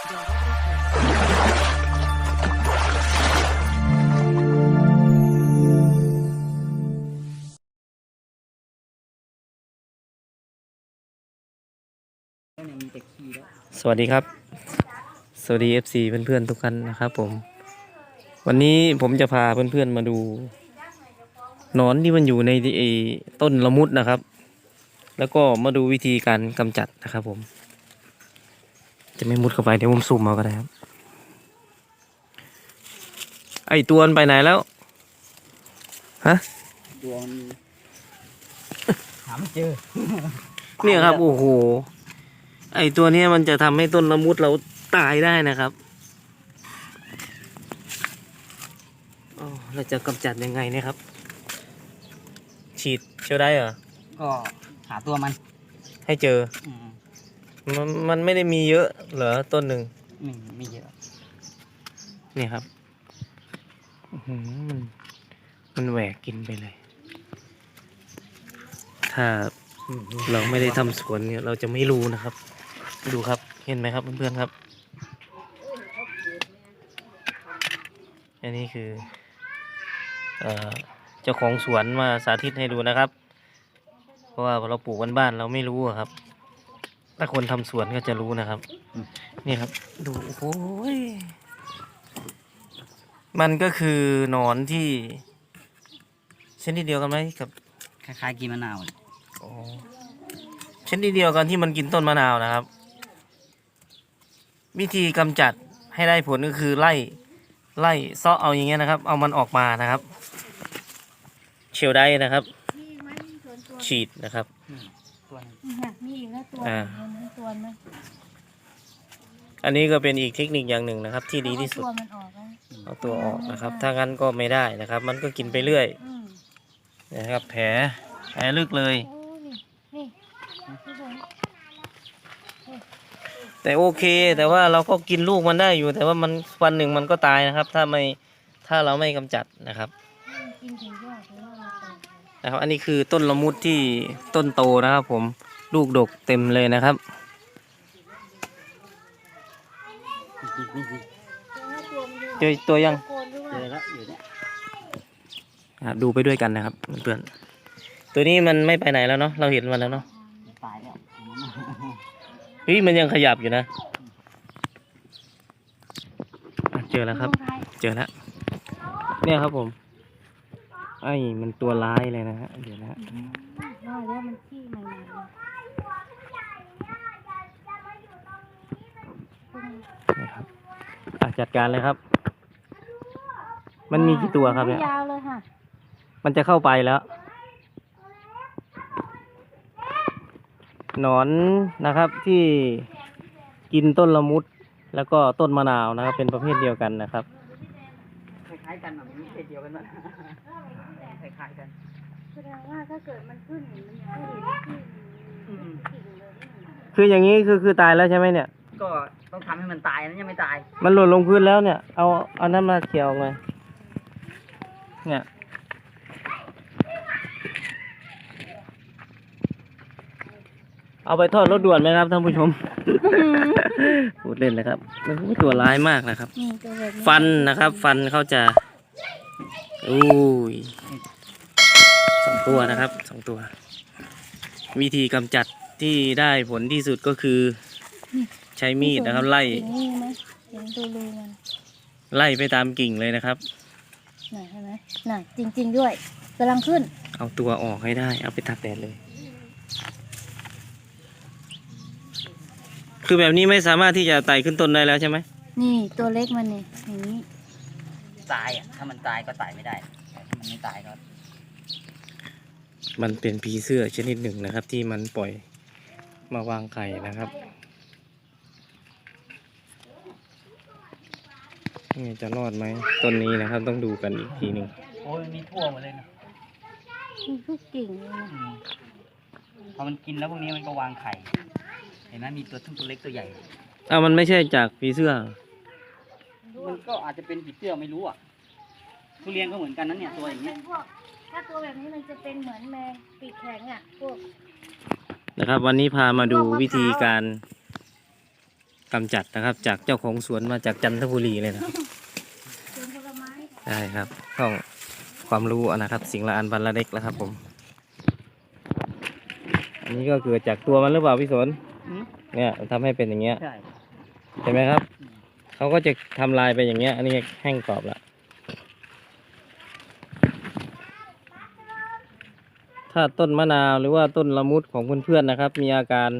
สวัสดีครับ สวัสดี FC เพื่อนๆทุกท่านนะครับผม วันนี้ผมจะพาเพื่อนๆมาดูหนอนที่มันอยู่ในต้นละมุดนะครับ แล้วก็มาดูวิธีการกำจัดนะครับผม จะไม่มุดเข้าไปเดี๋ยวผมซูมเอาก็ได้ครับ ไอตัวมันไปไหนแล้ว ฮะดวงหาไม่เจอ เนี่ยครับ โอ้โห ไอตัวเนี้ยมันจะทำให้ต้นละมุดเราตายได้นะครับอ๋อเราจะกำจัดยังไงเนี่ยครับ ฉีดเชียวได้เหรอ ก็หาตัวมันให้เจอ อืม มันมันไม่ได้มีเยอะเหรอต้นหนึ่งไม่ไม่เยอะเนี่ยครับอื้อหือมันมันแหวกกินไปเลย ถ้าเราไม่ได้ทำสวนเนี่ยเราจะไม่รู้นะครับ ดูครับเห็นไหมครับเพื่อนๆครับ อันนี้คือเอ่อเจ้าของสวนมาสาธิตให้ดูนะครับ เพราะว่าเราปลูกบ้านๆเราไม่รู้อะครับ ถ้าคนทำสวนก็จะรู้นะครับ นี่ครับ ดูโอ้โหยมันก็คือหนอนที่ชนิดเดียวกันไหมกับคล้ายๆกินมะนาวเลยอ๋อชนิดเดียวกันที่มันกินต้นมะนาวนะครับ วิธีกำจัดให้ได้ผลก็คือไล่ไล่เซาะเอาอย่างเงี้ยนะครับ เอามันออกมานะครับ เชลได้นะครับมีไหมมีสวนตัวฉีดนะครับตัวหนึงเนี่ยมีอีกแล้วตัวอ่า เห็นไหมตัวไหม อันนี้ก็เป็นอีกเทคนิคอย่างหนึ่งนะครับ ที่ดีที่สุด เอาตัวมันออกนะเอาตัวออกนะครับ ถ้างั้นก็ไม่ได้นะครับ มันก็กินไปเรื่อยอืมนะครับ แผลแผลลึกเลย โอ้นี่นี่พี่ชมแต่โอเค แต่ว่าเราก็กินลูกมันได้อยู่ แต่ว่ามันวันหนึ่งมันก็ตายนะครับ ถ้าไม่ถ้าเราไม่กำจัดนะครับมันกินถึงยอดหรือว่ามันโตนะครับ อันนี้คือต้นละมุดที่ต้นโตนะครับผม ลูกดกเต็มเลยนะครับ นี่นี่นี่ตัวตัวมันอยู่เจอตัวยังโคนหรือเจว่าอแล้วอยู่เนี่ยนะครับดูไปด้วยกันนะครับเพื่อนๆตัวนี้มันไม่ไปไหนแล้วเนาะเราเห็นมันแล้วเนาะตายแล้วเฮ้ยมันยังขยับอยู่นะอะเจอแล้วครับลงไทยเจอแล้วเนี่ยครับผมไอ้มันตัวร้ายเลยนะฮะเดี๋ยวนะฮะ ว่าแล้วมันขี้ใหม่ๆเลยตรง นะครับอะ จัดการเลยครับ มันมีกี่ตัวครับเนี่ย ยาวเลยค่ะ มันจะเข้าไปแล้ว หนอนนะครับที่กินต้นละมุด แล้วก็ต้นมะนาวนะครับ เป็นประเภทเดียวกันนะครับ คล้ายๆกันอะมันไม่ใช่เดียวกันมั้คล้ายๆกัน แสดงว่าถ้าเกิดมันขึ้นมันก็เห็นขึ้นกิ่งเลยนี่คืออย่างนี้คือคือตายแล้วใช่ไหมเนี่ย ก็ต้องทำให้มันตายนะยังไม่ตาย มันหล่นลงพื้นแล้วเนี่ย เอาเอานั้นมาเขี่ยออกเลยเนี่ยเอาไปทอดรถด่วนไหมครับท่านผู้ชม พูดเล่นเลยครับมันก็ตัวร้ายมากนะครับ นี่ตัวแบบนี้ฟันนะครับ ฟันเขาจะอุ้ยสองตัวนะครับสองตัว วิธีกำจัดที่ได้ผลที่สุดก็คือ ใช้มีดนะครับ ไล่เห็นนี่ไหมเห็นตัวรูมันไล่ไปตามกิ่งเลยนะครับน่ะเห็นไหมน่ะจริง ๆ ด้วยกำลังขึ้น เอาตัวออกให้ได้ เอาไปตากแดดเลย คือแบบนี้ไม่สามารถที่จะไต่ขึ้นต้นได้แล้วใช่ไหมนี่ตัวเล็กมันนี่อย่างนี้ตายอะถ้ามันตายก็ตายไม่ได้แต่ถ้ามันไม่ตายก็มันเป็นผีเสื้อชนิดหนึ่งนะครับ ที่มันปล่อยมาวางไข่นะครับ นี่จะรอดไหมต้นนี้นะครับ ต้องดูกันอีกทีหนึ่งโอ้ยมันมีทั่วหมดเลยนะมีทุกกิ่งเลยนะอืมพอมันกินแล้วพวกนี้มันก็วางไข่ เห็นไหมมีตัวทั้งตัวเล็กตัวใหญ่ อ้าวมันไม่ใช่จากผีเสื้อ มันก็อาจจะเป็นผีเสื้อไม่รู้อะทุเรียนก็เหมือนกันนะเนี่ยตัวอย่างเงี้ยเป็นพวกถ้าตัวแบบนี้มันจะเป็นเหมือนแมงปีกแข็งอะพวก นะครับ วันนี้พามาดูวิธีการกำจัดนะครับ จากเจ้าของสวนมาจากจันทบุรีเลยนะครับสวนผล ไม้ได้ครับช่องความรู้นะครับสิ่งละอันบันละเล็กแล้วครับ ผม อันนี้ก็เกิดจากตัวมันหรือเปล่าพี่สนอืม เนี่ยทำให้เป็นอย่างเงี้ยใช่ เห็นไหมครับเขาก็จะทำลายไปอย่างเงี้ย อันนี้แห้งกรอบละถ้าต้นมะนาวหรือว่าต้นละมุดของเพื่อนๆนะครับ มีอาการ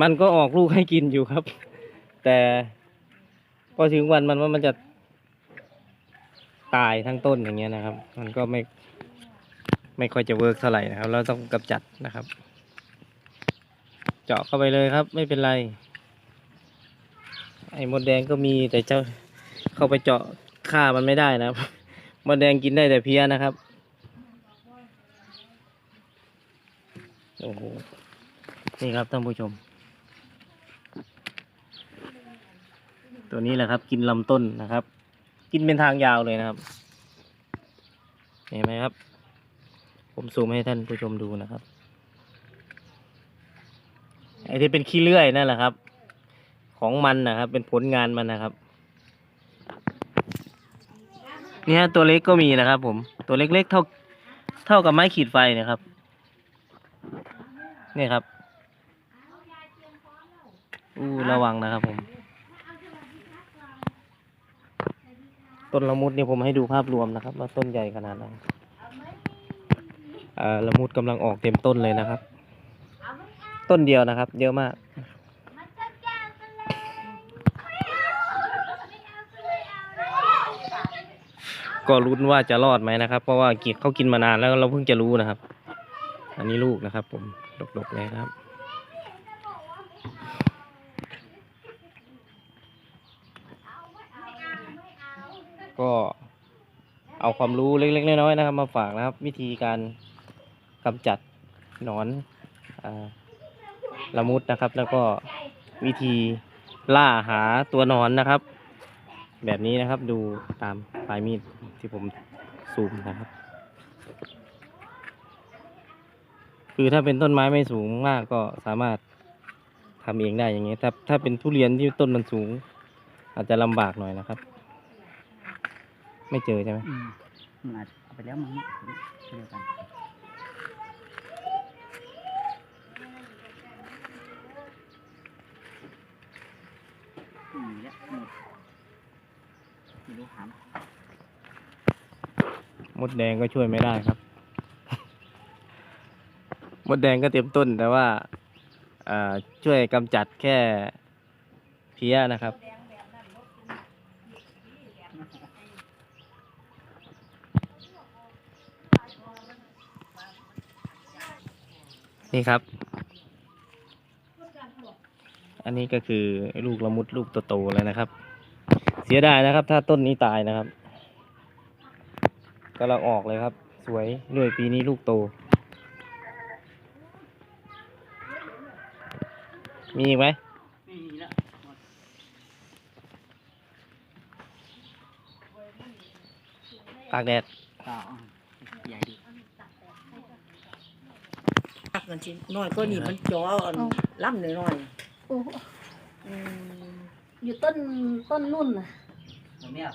มันก็ออกลูกให้กินอยู่ครับ แต่พอถึงวันมันว่ามันจะ ตายทั้งต้นอย่างเงี้ยนะครับ มันก็ไม่ไม่ค่อยจะเวิร์กเท่าไหร่นะครับเราต้องกำจัดนะครับ เจาะเข้าไปเลยครับ ไม่เป็นไร ไอ้มดแดงก็มีแต่เจ้าเข้าไปเจาะฆ่ามันไม่ได้นะครับมดแดงกินได้แต่เพี้ยนะครับโอ้โหนี่ครับท่านผู้ชม ตัวนี้แหละครับกินลำต้นนะครับ กินเป็นทางยาวเลยนะครับ เห็นไหมครับ ผมซูมให้ท่านผู้ชมดูนะครับ ไอ้ที่เป็นขี้เลื่อยนั่นแหละครับ ของมันนะครับ เป็นผลงานมันนะครับ เนี่ยตัวเล็กก็มีนะครับ ผม ตัวเล็กๆเท่าเท่ากับไม้ขีดไฟนะครับนี่ครับอู้ระวังนะครับผม ต้นละมุดเนี่ยผมให้ดูภาพรวมนะครับ ว่าต้นใหญ่ขนาดไหนอ่าละมุดกำลังออกเต็มต้นเลยนะครับ ต้นเดียวนะครับ เยอะมาก ก็รุ้นว่าจะรอดไหมนะครับ เพราะว่ากิเขากินมานานแล้วเราเพิ่งจะรู้นะครับ อันนี้ลูกนะครับ ผมดกๆเลยครับ ก็เอาความรู้เล็กๆน้อยๆนะครับ มาฝากนะครับ วิธีการกำจัดหนอนอละมุดนะครับ แล้วก็วิธีล่าหาตัวหนอนนะครับ แบบนี้นะครับดูตามปลายมีดที่ผมซูมนะครับ คือถ้าเป็นต้นไม้ไม่สูงมากก็สามารถทำเองได้อย่างเงี้ยถ้าถ้าเป็นทุเรียนที่ต้นมันสูง อาจจะลำบากหน่อยนะครับ ไม่เจอใช่ไหมอืมมันอาจจะเอาไปแล้วมั้งเดียวกันอืมและหมดไม่รู้ถามมดแดงก็ช่วยไม่ได้ครับ มดแดงก็เต็มต้นแต่ว่าอ่าช่วยกำจัดแค่เพี้ยนะครับ นี่ครับ อันนี้ก็คือลูกละมุดลูกโตๆแล้วนะครับ เสียดายนะครับ ถ้าต้นนี้ตายนะครับกำลังออกเลยครับ สวยด้วยปีนี้ลูกโต มีอีกไหมตากแดด ต่อใหญ่ดี ตักกันสิน้อยก็นี่มันจ่ออันล่ำหน่อยโอ้ๆอืมอยู่ต้นต้นนุ่นน่ะตรงเนี้ย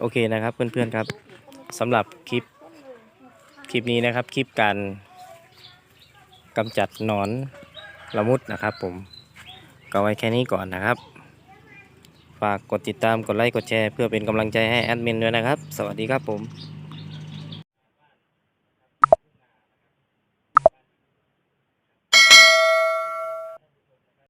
โอเคนะครับเพื่อนๆครับสำหรับคลิปคลิปนี้นะครับคลิปการกำจัดหนอนละมุดนะครับ ผมก็ไว้แค่นี้ก่อนนะครับ ฝากกดติดตามกดไลค์กดแชร์ เพื่อเป็นกำลังใจให้แอดมินด้วยนะครับ สวัสดีครับผม